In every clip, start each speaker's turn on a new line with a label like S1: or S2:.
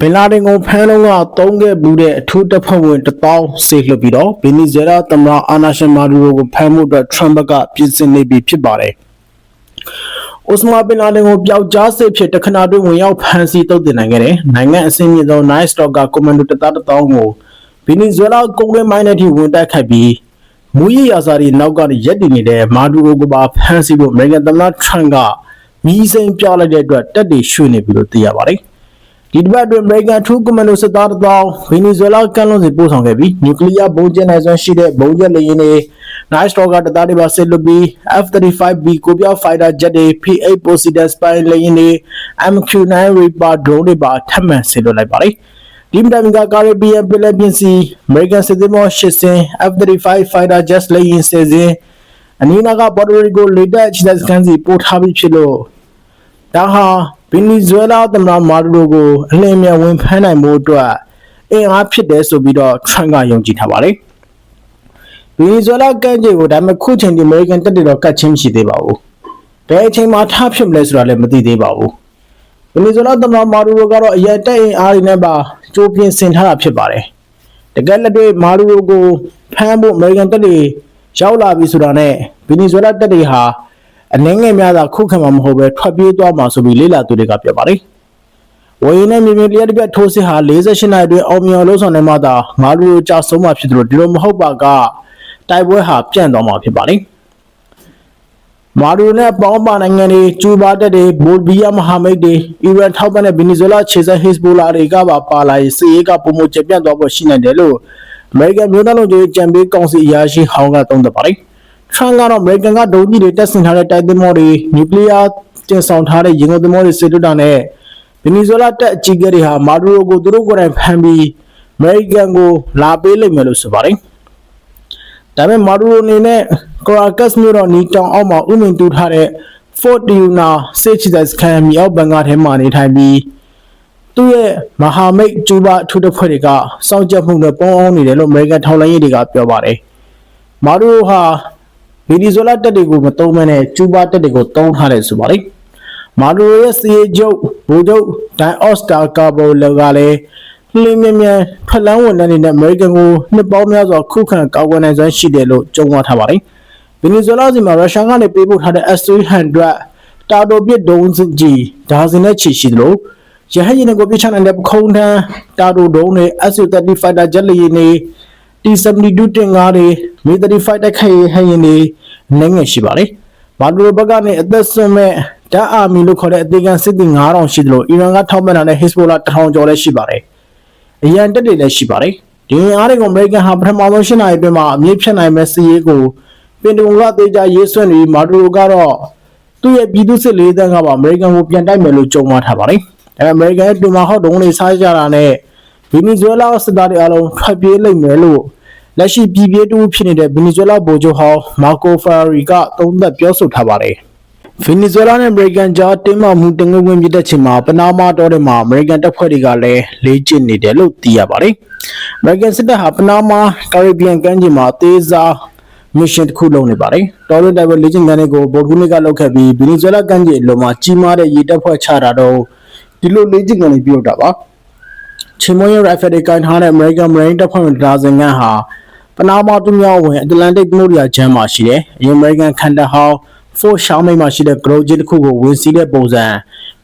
S1: ဘင်လာဒင်ကိုဖမ်းတော့ကတုံးခဲ့မှုတဲ့အထူးတပ်ဖွဲ့ဝင်1000စေလွှတ်ပြီးတော့ဗင်နီဇွဲလားသမ္မတအာနာရှင်မာဒူရိုကိုဖမ်းမှုအတွက်ထရမ့်ဘက်ကပြင်ဆင်နေပြီဖြစ်ပါတယ်။အိုစမာဘင်လာဒင်ကိုပျောက်ကြားစစ်ဖြစ်တခဏတွင်းဝင်ရောက်ဖမ်းဆီးတုတ်တင်နိုင်ခဲ့တယ်။နိုင်ငံအစင်းမြင့်ဆုံး Nice Stalker Commando တပ်သား1000ကိုဗင်နီဇွဲလားကုန်းတွင်းမိုင်းနဲ့ထိဝင်တိုက်ခိုက်ပြီးမူရရာဇာတွေနောက်ကနေရက်တည်နေတဲ့မာဒူရိုကိုပါဖမ်းဆီးဖို့အမေရိကန်သမ္မတထရမ့်ကမီးစိမ်းပြလိုက်တဲ့အတွက်တက်တွေရွှေ့နေပြီလို့သိရပါတယ်။ ဒီတစ်ပတ်အတွင်းအမေရိကန်ထူးကွန်မန်ဒိုစစ်သားတစ်သောင်းဗင်နီဇွဲလားကမ်းလွန်စီပို့ဆောင်ခဲ့ပြီးနျူကလ িয়ার ဘုံကျင်းနိုင်စွမ်းရှိတဲ့ဘုံကျက်လေယာဉ်တွေ Night Stalker တပ်သားတွေပါစစ်လွတ်ပြီး F-35B ကိုပြောက်ဖိုက်တာဂျက်တွေ P-8 Poseidon spy လေယာဉ်တွေ MQ-9 Reaper drone တွေပါထပ်မံစစ်လွတ်လိုက်ပါတယ်။ဒီမတိုင်မီကကာရီဘီယံပင်လယ်ပြင်စီအမေရိကန်စစ်သည်မော၈စင်း F-35 fighter jet လေယာဉ်၁၀စင်းအနီးနားကပေါ်တိုရီကိုလေတပ်အခြေစခန်းစီပို့ထားပြီးဖြစ်လို့ဒါဟာ ဗင်နီဇွဲလားသမ္မတမာဒူရိုကိုအလင်းမြန်ဝင်ဖမ်းနိုင်မှုအတွက်အင်အားဖြစ်တယ်ဆိုပြီးတော့ထရန့်ကယုံကြည်ထားပါတယ်။ဗင်နီဇွဲလားကမ်းခြေကိုဒါပေမဲ့ခုချိန်ဒီအမေရိကန်တပ်တွေတော့ကတ်ချင်းမရှိသေးပါဘူး။ဘယ်အချိန်မှထားဖြစ်မလဲဆိုတာလည်းမသိသေးပါဘူး။ဗင်နီဇွဲလားသမ္မတမာဒူရိုကတော့အရက်တက်အင်အားတွေနဲ့ပါကြိုးပြင်ဆင်ထားတာဖြစ်ပါတယ်။တကယ်လက်တွေ့မာဒူရိုကိုဖမ်းဖို့အမေရိကန်တပ်တွေရောက်လာပြီဆိုတာနဲ့ဗင်နီဇွဲလားတပ်တွေဟာ အနှင်းငယ်များသာခုခံမှာမဟုတ်ပဲထွက်ပြေးသွားမှာဆိုပြီးလေ့လာသူတွေကပြောပါတယ်။ဝေရင်နဲ့မြေပြင်လျက်တစ်ပြက်ထိုးစစ်ဟာ48နှစ်အတွင်းအောင်မြင်လို့ဆောင်နေမှသာငါလူတို့ကြာဆုံးမှာဖြစ်တယ်လို့ဒီလိုမဟုတ်ပါကတိုက်ပွဲဟာပြန့်သွားမှာဖြစ်ပါတယ်။မာဒူနဲ့ပေါင်းပါနိုင်ငံတွေကျူဘာတက်တွေဘိုလ်ဗီးယားမဟာမိတ်တွေအီရန်ထောက်ပံ့တဲ့ဗင်နီဇွဲလားခြေဆက်ဟစ်ဘိုလာတွေကပါပါလာရင်စစ်ရေးကပုံမကျပြန့်သွားဖို့ရှိနေတယ်လို့အမေရိကန်မျိုးသားလုံးကြီးကြံပေးကောင်စီအရာရှိဟောင်းကသုံးသပ်ပါတယ်။ ထရန့်ကတော့အမေရိကန်ကဒုံးကြီးတွေတက်ဆင်ထားတဲ့တိုက်သင်္ဘောတွေနျူကလ িয়ার တင်ဆောင်ထားတဲ့ရေငုပ်သင်္ဘောတွေစစ်တုတာနဲ့ဗင်နီဇွဲလားတပ်အကြီးအကဲတွေဟာမာဒူရိုကိုသူတို့ကိုယ်တိုင်ဖမ်းပြီးအမေရိကန်ကိုလာပေးလိမ့်မယ်လို့ဆိုပါတယ်။ဒါပေမဲ့မာဒူရိုအနေနဲ့ကရာကတ်စ်မြို့တော်နီတောင်အောက်မှာဥမင်တူထားတဲ့ Fort Tiuna စစ်ချစ်တဲ့စခန်းမြောက်ဘန်ကထဲမှာနေထိုင်ပြီးသူ့ရဲ့မဟာမိတ်ကျူဘာအထူးတပ်ဖွဲ့တွေကစောင့်ကြပ်မှုနဲ့ပေါင်းအောင်နေတယ်လို့အမေရိကန်ထောက်လှမ်းရေးတွေကပြောပါတယ်။မာဒူရိုဟာ ဗီဒီဇိုလာတက်တွေကိုမတုံးမနဲ့ကျူဘာတက်တွေကိုတုံးထားတယ်ဆိုပါလိမ့်မာဒူရိုရဲ့စီအေဂျုတ်ဘူဒုတ်ဒိုင်အော့စတာကာဘိုလကလည်းလင်းမြမြထွက်လန်းဝန်တဲ့နဲ့အမေရိကန်ကိုနှစ်ပေါင်းများစွာခုခံကာကွယ်နိုင်စွမ်းရှိတယ်လို့ကြုံဝါထားပါလိမ့်ဗီနီဇွဲလားစီမှာရုရှားကနေပေးပို့ထားတဲ့ S300 တာတိုပစ်ဒုံးကြီးဒါဇင်နဲ့ချီရှိသလိုရဟယင်းကိုပြချနိုင်တဲ့ပခုံးတန်းတာတိုဒုံးတွေ SU-30 fighter jet လေယာဉ်တွေ T72 တင်ကားတွေမီ35 တိုက်ခိုက်ရေးဟရင်တွေနိုင်ငယ်ရှိပါတယ်။ဘာဒူရိုဘက်ကနေအသက်ဆွမဲ့ဓာတ်အာမီလို့ခေါ်တဲ့အသေးခံစစ်သည်9000ရှိသလိုအီရန်ကထောက်ပံ့ထားတဲ့ Hezbollah 1000ကျော်လည်းရှိပါတယ်။အရန်တက်တွေလည်းရှိပါတယ်။ဒီအားတွေကိုအမေရိကန်ဟာပထမဆုံးရှင်းနိုင်အတွင်းမှာအမြင့်ဖြတ်နိုင်မဲ့စီးရေးကိုပင်တဂွန်ကသေချာရေးဆွဲနေပြီးမာဒူရိုကတော့သူ့ရဲ့ပြည်သူစစ်လေးတန်းကပါအမေရိကန်ကိုပြန်တိုက်မယ်လို့ကြုံဝါထားပါတယ်။ဒါပေမဲ့အမေရိကန်ရဲ့တူမာဟောက်ဒုံးတွေစားကြတာနဲ့ ဗီနီဇွဲလားစစ်သားတွေအလုံးထွက်ပြေးလိမ့်မယ်လို့လက်ရှိပြည်ပြေးတူဖြစ်နေတဲ့ဗီနီဇွဲလားဗိုလ်ချုပ်ဟောင်းမာကိုဖာရီကသုံးသပ်ပြောဆိုထားပါတယ်။ဗီနီဇွဲလားနဲ့အမေရိကန်ကြားတင်းမာမှုတငွေ့ဝင်ပြတဲ့ချိန်မှာပနာမာတောတွေမှာအမေရိကန်တပ်ဖွဲ့တွေကလည်းလေ့ကျင့်နေတယ်လို့သိရပါတယ်။အမေရိကန်စစ်တပ်ဟာပနာမာကာရစ်ဘီယံကမ်းခြေမှာသေစားမစ်ရှင်တစ်ခုလုပ်နေပါတယ်။တော်လိုတိုက်ပွဲလေ့ကျင့်ခန်းတွေကိုဗိုလ်ကူးနစ်ကလုပ်ခဲ့ပြီးဗီနီဇွဲလားကမ်းခြေအလုံးမှာကြီးမားတဲ့ရေတပ်ဖွဲ့ချတာတော့ဒီလိုလေ့ကျင့်ခန်းတွေပြုလုပ်တာပါ။ ချီမွန်ရဲ့ rifle တွေကန်ထားတဲ့ American Marine တပ်ဖွဲ့ဝင်ဒါဇင်ခန်းဟာပနာမာတူမြောက်ဝင်အတလန်တစ်သမုဒ္ဒရာချမ်းမှာရှိတယ်။အရင် American ခန်တာဟောင်း Fort Sherman မှာရှိတဲ့ grow ကြီးတစ်ခုကိုဝင်စီးတဲ့ပုံစံ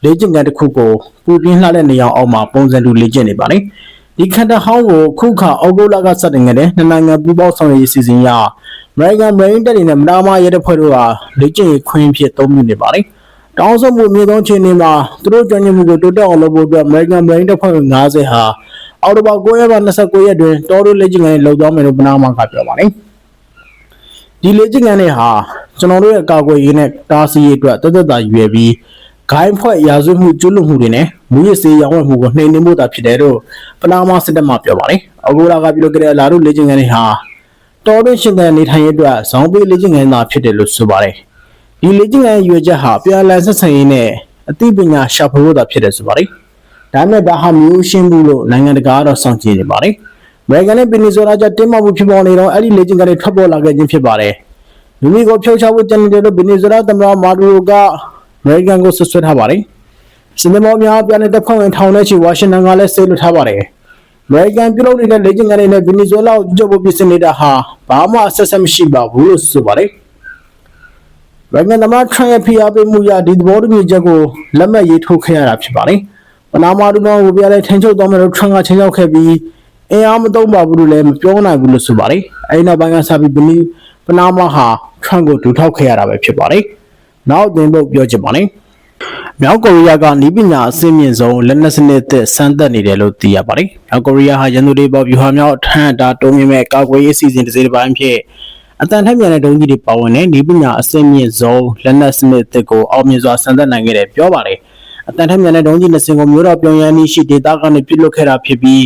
S1: လေ့ကျင့်ခန်းတစ်ခုကိုပူပြင်းလှတဲ့နေရာအောက်မှာပုံစံတူလေ့ကျင့်နေပါလေ။ဒီခန်တာဟောင်းကိုခုခါအောက်တိုလာကစတင်ခဲ့တဲ့နှစ်နိုင်ငံပူးပေါင်းဆောင်ရွက်ရေးစီစဉ်ရ American Marine တပ်တွေနဲ့မနာမရဲတပ်ဖွဲ့တို့ဟာလေ့ကျင့်ရေးခွင့်ဖြစ်သုံးမြနေပါလေ။ တောင်းဆိုမှုအမြင့်ဆုံးခြေနေမှာသူတို့ကြံ့ကြံ့မှုကိုတိုးတက်အောင်လုပ်ဖို့အတွက် American Marine တပ်ဖွဲ့ဝင်90ဟာအော်တိုဘာ9ရက်မှ29ရက်တွင်တော်တို့လက်ကျင်ကနေလှုပ်သွားမယ်လို့ပနာမကပြောပါတယ်။ဒီလက်ကျင်ကနေဟာကျွန်တော်တို့ရဲ့ကာကွယ်ရေးနဲ့တားဆီးရေးအတွက်တသက်တာရွယ်ပြီးဂိုင်းဖွဲ့ရာဇဝတ်မှုကျွလွန်မှုတွေနဲ့မူရစေးရောင်းဝယ်မှုကိုနှိမ်နင်းဖို့တာဖြစ်တယ်လို့ပနာမစစ်တပ်မှပြောပါတယ်။အဂိုလာကပြုလုပ်ခဲ့တဲ့အလာတို့လက်ကျင်ကနေဟာတော်တို့ရှင်တဲ့နေထိုင်ရေးအတွက်ဇောင်းပေးလက်ကျင်ကနေသာဖြစ်တယ်လို့ဆိုပါတယ်။ ဒီလက်ကျင်ကနေရွေချက်ဟာပြန်လည်ဆက်ဆံရေးနဲ့အသိပညာရှာဖွေဖို့တာဖြစ်တယ်ဆိုပါတယ်။ဒါမဲ့ဒါဟာမျိုးရှင်းဘူးလို့နိုင်ငံတကာကတော့စောင့်ကြည့်နေပါတယ်။အမေရိကန်နဲ့ပင်နီဆိုလာကြားတင်းမာမှုဖြစ်ပေါ်နေတော့အဲ့ဒီလေကျင်ကနေထွက်ပေါ်လာခဲ့ခြင်းဖြစ်ပါတယ်။မိမိကိုဖြုတ်ချဖို့ကြံနေတယ်လို့ပင်နီဆိုလာသမ္မတမာဒူရိုကအမေရိကန်ကိုဆွဆွဲထားပါတယ်။ရှင်သမောများပြန်တဲ့တပ်ဖွဲ့ဝင်ထောင်ထဲချီဝါရှင်တန်ကလည်းဆေးလွတ်ထားပါတယ်အမေရိကန်ပြုလုပ်နေတဲ့လေ့ကျင့်ခန်းတွေနဲ့ဗင်နီဇွဲလားကိုကြည့်ဖို့ပြင်ဆင်နေတာဟာဘာမှဆက်ဆက်မရှိပါဘူးလို့ဆိုပါတယ်။ နိုင်ငံသမ္မတထရန့်ရဲ့ဖိအားပေးမှုအရဒီသဘောတူညီချက်ကိုလက်မှတ်ရေးထိုးခဲ့ရတာဖြစ်ပါတယ်။ပနာမာဒူနောကိုပြလဲထင်ချုပ်သွားမယ်လို့ထရန့်ကချင်းရောက်ခဲ့ပြီးအင်အားမသုံးပါဘူးလို့လည်းမပြောနိုင်ဘူးလို့ဆိုပါတယ်။အဲဒီနောက်ပိုင်းကစပြီးဗင်နီပနာမာဟာထရန့်ကိုဒူထောက်ခဲ့ရတာပဲဖြစ်ပါတယ်။နောက်တင်ဖို့ပြောချင်ပါတယ်။မြောက်ကိုရီးယားကနီးပညာအဆင့်မြင့်ဆုံးလက်နက်စနစ်သစ်စမ်းသပ်နေတယ်လို့သိရပါတယ်။မြောက်ကိုရီးယားဟာရန်သူတွေပေါ်ဗျူဟာမြောက်ထဟန်တာတုံးမြင့်မဲ့ကာကွယ်ရေးအစီအစဉ်တစ်စိတ်တစ်ပိုင်းဖြစ် အတန်ထက်မြန်တဲ့ဒုံးကြီးတွေပါဝင်တဲ့နီးပညာအဆင့်မြင့်ဆုံးလက်နက်စနစ်သစ်ကိုအောင်မြင်စွာစမ်းသပ်နိုင်ခဲ့တယ်ပြောပါတယ်။အတန်ထက်မြန်တဲ့ဒုံးကြီးနှစ်စင်ကိုမျိုးတော်ပြုံရန်နီးရှိဒေသကနေပြစ်လွတ်ခဲ့တာဖြစ်ပြီး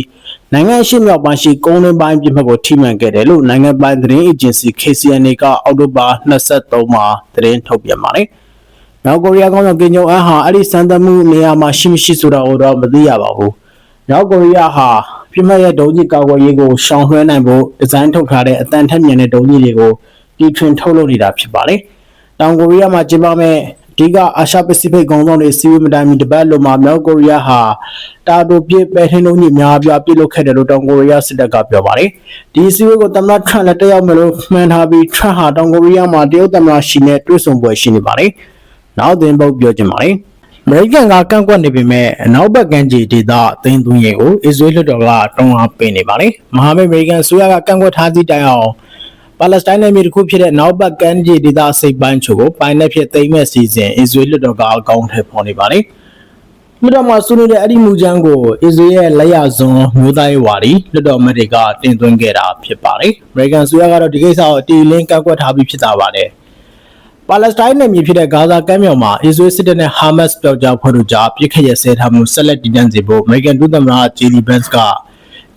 S1: နိုင်ငံရှိမြောက်ပိုင်းရှိကုန်းတွင်းပိုင်းပြစ်မှတ်ကိုထိမှန်ခဲ့တယ်လို့နိုင်ငံပိုင်သတင်းအေဂျင်စီ KCNA ကအောက်တိုဘာ23မှာသတင်းထုတ်ပြန်ပါတယ်။မြောက်ကိုရီးယားကောင်ဆောင်ကင်ဂျုံအန်ဟာအဲ့ဒီစမ်းသပ်မှုနေရာမှာရှိမရှိဆိုတာကိုတော့မသိရပါဘူး။မြောက်ကိုရီးယားဟာ ပြစ်မှတ်ရဲ့ဒုံးကြီးကာကွယ်ရေးကိုရှောင်လွှဲနိုင်ဖို့ဒီဇိုင်းထုတ်ထားတဲ့အတန်ထက်မြန်တဲ့ဒုံးကြီးတွေကိုတီထွင်ထုတ်လုပ်နေတာဖြစ်ပါတယ်။တောင်ကိုရီးယားမှာကျင်းပမဲ့အဓိကအာရှပစိဖိတ်ကောင်ဆောင်တွေစီးပွေးမတိုင်မီတပတ်လုံးမှာမြောက်ကိုရီးယားဟာတာတိုပြစ်ပဲထင်းလုံးကြီးများပြားပြစ်လုတ်ခဲ့တယ်လို့တောင်ကိုရီးယားစစ်တပ်ကပြောပါတယ်။ဒီစီးပွေးကိုသမ္မတထရန့်လည်းတက်ရောက်မယ်လို့မှန်းထားပြီးထရန့်ဟာတောင်ကိုရီးယားမှာတရုတ်သမ္မတရှီနဲ့တွေ့ဆုံပွဲရှိနေပါတယ်။နောက်တင်ပုတ်ပြောချင်ပါတယ်။ အမေရိကန်ကကန့်ကွက်နေပေမဲ့အနောက်ဘက်ကမ်းခြေဒေသအသိမ်းသွင်းရေးကိုအစ္စရေးလွှတ်တော်ကတုံ့အားပေးနေပါတယ်။မဟာမိတ်အမေရိကန်အစိုးရကကန့်ကွက်ထားသည့်တိုင်အောင်ပါလက်စတိုင်းနယ်မြေတစ်ခုဖြစ်တဲ့နောက်ဘက်ကမ်းခြေဒေသစိတ်ပိုင်းချို့ကိုပိုင်နယ်ဖြစ်သိမ်းမဲ့စီစဉ်အစ္စရေးလွှတ်တော်ကအကောင့်ထဲပေါ်နေပါတယ်။လွှတ်တော်မှာဆွေးနွေးတဲ့အဲ့ဒီမူကြမ်းကိုအစ္စရေးရဲ့လက်ရစွန်းမျိုးသားရေးဝါဒီလွှတ်တော်အမတ်တွေကတင်သွင်းခဲ့တာဖြစ်ပါတယ်။အမေရိကန်အစိုးရကတော့ဒီကိစ္စကိုအတီလင်းကန့်ကွက်ထားပြီးဖြစ်တာပါတယ်။ ပါလက်စတိုင်းနယ်မြေဖြစ်တဲ့ဂါဇာကမ်းမြောင်မှာအစ္စရေးစစ်တပ်နဲ့ဟာမတ်စ်ပျောက်ကြားဖွဲ့တို့ကြားပြစ်ခတ်ရစဲထားမှုဆက်လက်တည်တံ့စေဖို့အမေရိကန်ဒုသမ္မတဂျီဒီဘန့်စ်က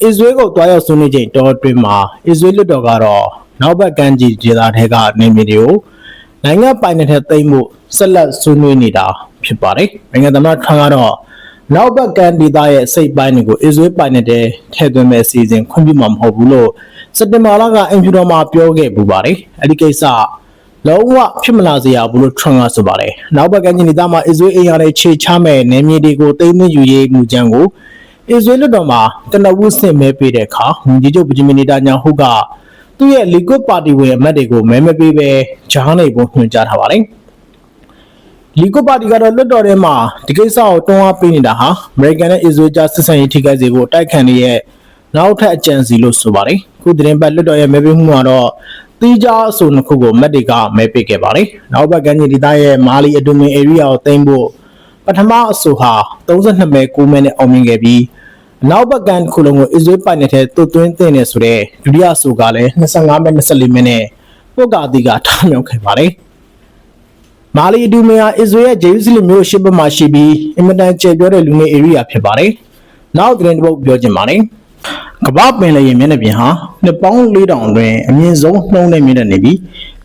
S1: အစ္စရေးကိုတွားရောက်ဆွေးနွေးချိန်တောအတွင်းမှာအစ္စရေးလွှတ်တော်ကတော့နောက်ဘက်ကမ်းခြေဒေသထဲကနေမြေတွေကိုနိုင်ငံပိုင်နယ်ထဲသိမ်းဖို့ဆက်လက်ဆွေးနွေးနေတာဖြစ်ပါတယ်။နိုင်ငံသမ္မတထရန့်ကတော့နောက်ဘက်ကမ်းဒေသရဲ့စိတ်ပိုင်းတွေကိုအစ္စရေးပိုင်နယ်ထဲထည့်သွင်းမဲ့အစီအစဉ်ခွင့်ပြုမှာမဟုတ်ဘူးလို့စက်တင်ဘာလကအင်ဖြူတော်မှာပြောခဲ့ပူပါတယ်။အဲဒီကိစ္စ လုံးဝဖြစ်မလာစေရဘူးလို့ထရန့်ကဆိုပါတယ်။နောက်ဘက်ကညနေသားမှာအစ္စရေးအင်အားတွေခြေချမဲ့နယ်မြေတွေကိုသိမ်းသွင်းယူရေးမှုကြမ်းကိုအစ္စရေးလွှတ်တော်မှာကနဝုဆင့်မဲပေးတဲ့အခါဝန်ကြီးချုပ်ဗဂျမီနီတာညာဟုကသူ့ရဲ့လီကွတ်ပါတီဝင်အမတ်တွေကိုမဲမပေးပဲဂျားနေဖို့ညွှန်ကြားထားပါတယ်။လီကွတ်ပါတီကတော့လွှတ်တော်ထဲမှာဒီကိစ္စကိုတွန်းအားပေးနေတာဟာအမေရိကန်နဲ့အစ္စရေးကြားဆက်ဆံရေးထိခိုက်စေဖို့တိုက်ခိုက်နေရဲ့နောက်ထပ်အကြံစီလို့ဆိုပါတယ်။ခုသတင်းပတ်လွှတ်တော်ရဲ့မဲပေးမှုမှာတော့ တီးခြားအဆိုနှစ်ခုကိုမက်တွေကမဲပေးခဲ့ပါတယ်။နောက်ဘက်ကညဒီသားရဲ့မာလီအဒူမင်ဧရိယာကိုသိမ်းဖို့ပထမအဆိုဟာ32မဲ9မဲနဲ့အောင်မြင်ခဲ့ပြီးအနောက်ဘက်ကန်တစ်ခုလုံးကိုအစ္စရေးပိုင်နယ်ထဲသွတ်သွင်းတဲ့နေဆိုတဲ့ဒုတိယအဆိုကလည်း25မဲ24မဲနဲ့ပုတ်ကာတီကထောင်မြောက်ခဲ့ပါတယ်။မာလီအဒူမင်ဟာအစ္စရေးရဲ့ဂျေရုဆလင်မြို့ရှိဘက်မှာရှိပြီးအင်မတန်ကျယ်ပြောတဲ့လူနေဧရိယာဖြစ်ပါတယ်။နောက်သတင်းတစ်ပုဒ်ပြောချင်ပါတယ်။ ကမ္ဘာပင်လယ်ရေမျက်နှာပြင်ဟာနှစ်ပေါင်း4000အတွင်းအမြင့်ဆုံးနှုန်းနဲ့မြင့်တက်နေပြီး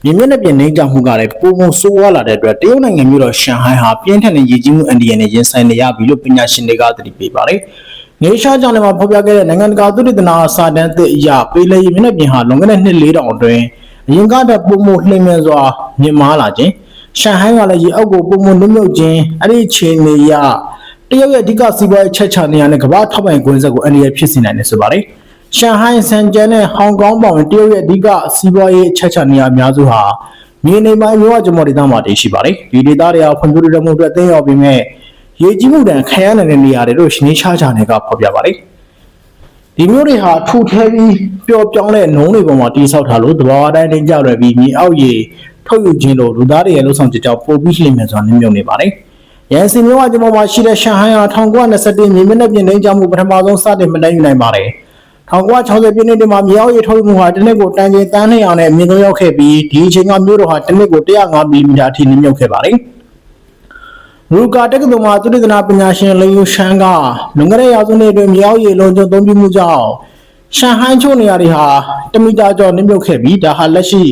S1: မြေမျက်နှာပြင်နှိမ့်ကျမှုကလည်းပုံပုံဆိုးဝါးလာတဲ့အတွက်တရုတ်နိုင်ငံမြို့တော်ရှန်ဟိုင်းဟာပြင်းထန်တဲ့ရေကြီးမှုအန္တရာယ်နဲ့ရင်ဆိုင်နေရပြီလို့ပညာရှင်တွေကသတိပေးပါတယ်။နေရှားကြောင့်လည်းဖော်ပြခဲ့တဲ့နိုင်ငံတကာသုတေသနစာတမ်းသစ်အရပင်လယ်ရေမျက်နှာပြင်ဟာလွန်ခဲ့တဲ့နှစ်4000အတွင်းအရင်ကတည်းကပုံမှုလှိမ့်မြန်စွာမြင့်မားလာခြင်းရှန်ဟိုင်းကလည်းရေအောက်ကိုပုံမှုနုမြုပ်ခြင်းအဲ့ဒီအခြေအနေအရ တရုတ်ရဲ့အဓိကစီးပွားရေးချက်ချနေရတဲ့ကမ္ဘာထောက်ပံ့ကွင်းဆက်ကိုအန္တရာယ်ဖြစ်စေနိုင်တယ်ဆိုပါတယ်။ရှန်ဟိုင်း၊ဆန်ကျန်းနဲ့ဟောင်ကောင်ပေါင်တရုတ်ရဲ့အဓိကစီးပွားရေးချက်ချနေရအများစုဟာမြေနေပိုင်းမြို့ဝကျမော်ဒေသမှာတည်ရှိပါတယ်။ဒီဒေသတွေဟာဖွံ့ဖြိုးတိုးတက်မှုအတွက်အသင်းရောက်ပေမဲ့ရေကြီးမှုတန်ခံရနိုင်တဲ့နေရာတွေလို့ရှင်းရှားကြတယ်ကဖော်ပြပါတယ်။ဒီမျိုးတွေဟာထူထဲပြီးပျော်ပြောင်းတဲ့နှုံးတွေပေါ်မှာတိဆောက်ထားလို့တဘာဝတိုင်းတင်းကြရပြီးမြေအောက်ရေထုတ်ယူခြင်းလို့လူသားတွေရဲ့လှုပ်ဆောင်ချက်ကြောင့်ပိုပြီးလှိမ့်မြန်စွာနှိမ့်မြုပ်နေပါတယ်။ ရန်စီမြို့ဝကျမမှာရှိတဲ့ရှန်ဟိုင်းဟာ1921မြေမျက်နှာပြင်နှိမ်းကြမှုပထမဆုံးစတင်မတန်းယူနိုင်ပါတယ်။1960ပြည့်နှစ်တွေမှာမြေအောက်ရေထုတ်ယူမှုဟာတစ်နှစ်ကိုတန်ချိန်တန်း200နဲ့အမြင့်ဆုံးရောက်ခဲ့ပြီးဒီအချိန်ကမြို့တော်ဟာတစ်နှစ်ကို105မီလီမီတာအထိနှိမ့်မြုပ်ခဲ့ပါတယ်။ရူကာတက္ကသိုလ်မှာသုတေသနပညာရှင်လင်ယူရှန်ကလွန်ခဲ့တဲ့ရာစုနှစ်အတွင်းမြေအောက်ရေလုံးကျုံသုံးပြမှုကြောင့်ရှန်ဟိုင်းချို့နေရာတွေဟာတမီတာကျော်နှိမ့်မြုပ်ခဲ့ပြီးဒါဟာလက်ရှိ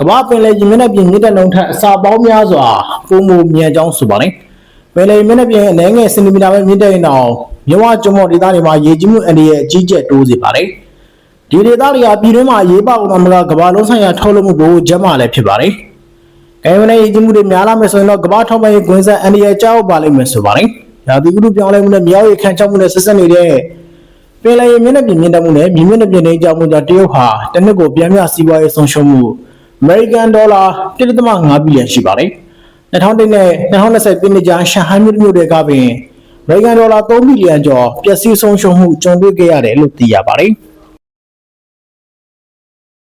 S1: ကမ္ဘာပင်လယ်ပြင်မျက်နှာပြင်မြင့်တက်နှုန်းထက်အစာပေါင်းများစွာပုံမမြန်ကြောင်းဆိုပါတယ်။ ပင်လယ်မျက်နှာပြင်အနေငယ်စင်တီမီတာပဲမြင့်တက်ရင်တော့မြဝကျွန်းပေါ်ဒေသတွေမှာရေကြီးမှုအန္တရာယ်အကြီးကျယ်တိုးစေပါတယ်။ဒီဒေသတွေဟာပြည်တွင်းမှာရေးပါအောင်မလားကမ္ဘာလုံးဆိုင်ရာထုတ်လုပ်မှုကိုကျန်းမာလည်းဖြစ်ပါတယ်။ကဲမနဲ့ရေကြီးမှုတွေများလာမယ်ဆိုရင်တော့ကမ္ဘာထောက်ပံ့ရေးကွင်းဆက်အန္တရာယ်ကြောက်ပါလိမ့်မယ်ဆိုပါတယ်။ရာသီဥတုပြောင်းလဲမှုနဲ့မြောက်ရေခန့်ချောက်မှုနဲ့ဆက်ဆက်နေတဲ့ပင်လယ်ရေမျက်နှာပြင်မြင့်တက်မှုနဲ့မြေမျက်နှာပြင်တွေကြောင့်မှုကြောင့်တရုတ်ဟာတစ်နှစ်ကိုပြန်ပြစီးပွားရေးဆုံးရှုံးမှုအမေရိကန်ဒေါ်လာ1.5ဘီလီယံရှိပါတယ်။ 2001နဲ့2020ပြည်နှစ်ကြားရှန်ဟိုင်းမြို့မြို့တွေကပင်အမေရိကန်ဒေါ်လာ3ဘီလီယံကျော်ပျက်စီးဆုံးရှုံးမှုကြုံတွေ့ခဲ့ရတယ်လို့သိရပါတယ်။